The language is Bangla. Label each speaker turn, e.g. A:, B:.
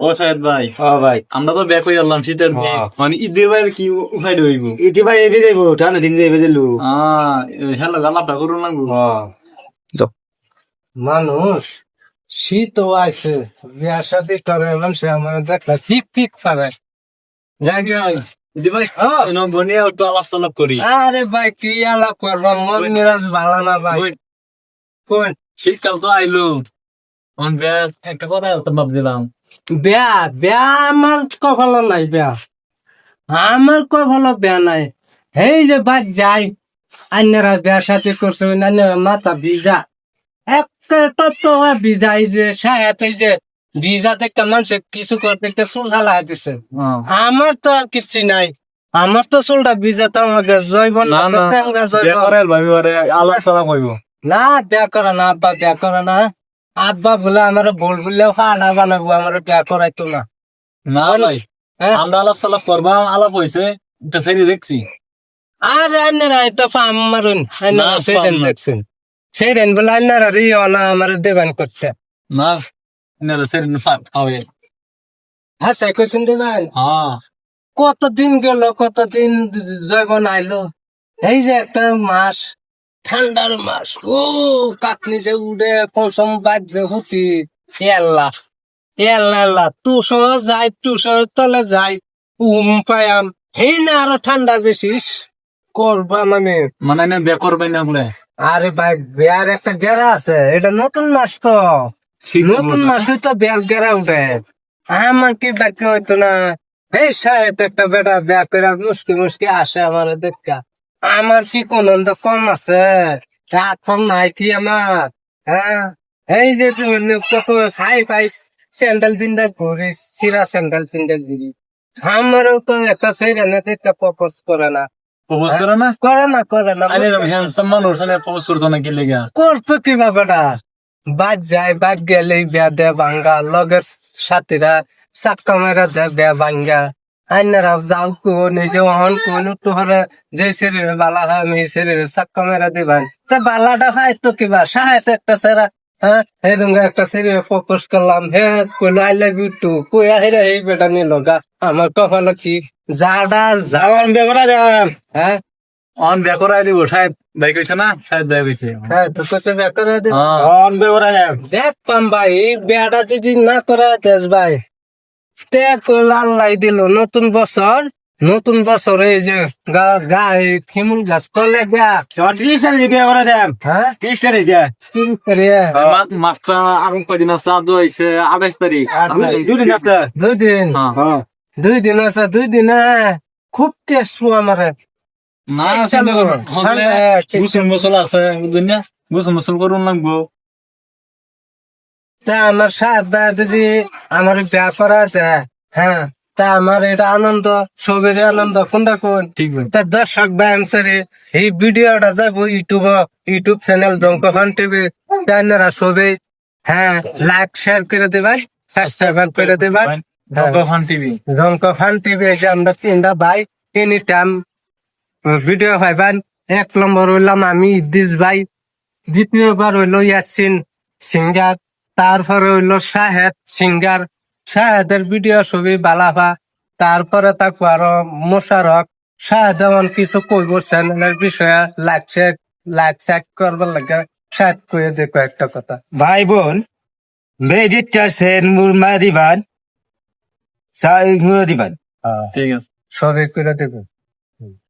A: ও সাহেব ভাই
B: ও ভাই।
A: আমরা তো ব্যাক হয়ে গেলাম শীতের
B: হ্যাঁ।
A: মানে কি উঠাই
B: ভাই এবে যাইব ঠান্ডা দিন যাইবে দিলু
A: আহ হ্যালো গালাপটা করুন লাগবো
C: মানুষ শীত আছে বিয়া শাদি করে মানুষ আমার দেখলা ফিক ফিক পারে
A: ভাই
C: আরে ভাই কি আলাপ করব? মন মিরাজ ভালো না ভাই। কোন?
A: শীতকাল তো আইলো। একটা কথা তো ভাবছিলাম।
C: বেয়া বেয়া আমার কপাল নাই বেয়া। আমার কপাল বেয়া নাই। এই যে বাদ যাই অন্যরা বেয়া সাথে করছে অন্যরা মাথা ভিজা। একটা তো ভিজা এই যে সায়াতে যে ভিজা দেখতে মানুষে কিছু করতে একটা চুল হালা দিছে। আমার তো আর কিছু নাই। আমার তো চুলটা ভিজা তো আমাকে জৈব
A: না না
C: জৈব
A: ব্যাপারের ভাবি আলাপ
C: না বিয়া করে না আব্বা বিয়া করে না। আব্বা বলে আমার বল বললে ফাড়া বানাবো আমার বিয়া করাইতো না।
A: না ভাই
C: হ্যাঁ?
A: আমরা আলাপ সালাপ করবা আলাপ হইছে একটা সাইডে দেখছি।
C: আরে আন্নারা তো ফাম মারুন আন্নারা
A: না,
C: সেই
A: ফার্ম না।
C: দেখছেন। সেই রেন বলে আন্নারা রিও না আমার দেবান করতে।
A: না না সাইডে পাবে
C: হ্যাঁ সে করছেন দেবান?
A: হ্যাঁ।
C: কতদিন গেল কতদিন জয়বন আইলো? এই যে একটা মাস ঠান্ডার মাস। ও কাকনি যে উড়ে কসম বাজছে হতি। এল্লা এল্লা এল্লা তুষর যাই তুষর তলে যাই উম পায়াম। হেই না আরও ঠান্ডা বেশি করবা মানে।
A: মানে না বে করবে না বলে?
C: আরে ভাই বিয়ার একটা গেরা আছে এটা নতুন মাস তো। নতুন মাসে তো বিয়ার গেরা উঠে। আমার কি বাকি হইতো না। এই সাহেব একটা বেটা বিয়া করে মুসকি মুসকি আসে আমার দেখা। আমার কি কোন কম আছে। কম নাই কি আমার? হ্যাঁ? এই যে তুমি কত হাই ফাই স্যান্ডেল পিন্দা ঘুরি সিরা স্যান্ডেল পিন্দা ঘুরি আমারও তো একটা সেই রান্না একটা প্রপোজ করে না।
A: প্রপোজ করে না?
C: করে না করে না
A: আরে হ্যান্ডসাম মানুষ আরে প্রপোজ করতো না কি লেগা?
C: করতো কি বাবাটা বাদ যায় বাদ গেলে বিয়া দে ভাঙ্গা। লগের সাথীরা চাক্কা মেরা দে বিয়া ভাঙ্গা। আইনারা যাও কোন এই যে অহন কোন তোহরে যে শরীরে বালা হয় আমি শরীরে চাক্কা মেরা দিবান তা বালাটা হয় তো কিবা সাহায্য একটা সেরা হ্যাঁ? এই রঙে একটা শরীরে ফোকাস করলাম হে কইলো আই লাভ ইউ টু কই আহিরা এই বেটা নিল গা। আমার কপাল কি? জাডা যাওয়ান বেবরা হ্যাঁ?
A: অন বে করাই দিব শায়দ ভাই কইছে না? শায়দ ভাই কইছে।
C: হ্যাঁ তো কইছে বেকার করে দে।
A: হ্যাঁ
B: অন যাম
C: দেখ পাম ভাই এই বেড়া যদি না করে দেশ ভাই। আল্লাহ দিল। নতুন বছর নতুন বছর এই যে শিমুল গাছ। হ্যাঁ?
B: ত্রিশ তারিখ। যা
C: কি করে
A: আরও আছে? আজ হইছে আঠাইশ তারিখ।
B: দুদিন আপনার
C: দুই দিন
A: হ্যাঁ।
B: হ্যাঁ।
C: দুই দিন আছে দুই দিন খুব কেসু আমার।
A: না করো।
C: হ্যাঁ, হ্যাঁ,
A: আছে গুসল মুসল করুন লাগবো।
C: তা আমার সাথ যদি আমার বিয়া করা দেয় হ্যাঁ তা আমার এটা আনন্দ সবের আনন্দ কোনটা কোন?
A: ঠিক
C: তা দর্শক ব্যায়ামসারে এই ভিডিওটা যাব ইউটিউব ইউটিউব চ্যানেল রঙ্কফান টিভি চ্যানেলরা সবে হ্যাঁ লাইক শেয়ার করে দেবেন সাবস্ক্রাইব করে দেবেন।
A: রকফান টিভি
C: রঙ্কফান টিভি যে আমরা তিনটা ভাই এনি টাইম ভিডিও পাইবেন এক নম্বর হইলাম আমি ইদ্দিস ভাই দ্বিতীয়বার হইল ইয়াসিন সিঙ্গার। তারপরে হইল শাহেদ সিঙ্গার। শাহেদের ভিডিও ছবি বালাফা। তারপরে তাকে আরও মোশারক শাহেদ এমন কিছু কইব চ্যানেলের বিষয়ে। লাইক শেয়ার লাইক শেয়ার করবার লাগে। শাহেদ কয়ে দেখো একটা কথা।
B: ভাই বোন বেডিটার সেন মুরমা দিবান সাই মুরা
A: ঠিক আছে।
C: সবে করে দেবে।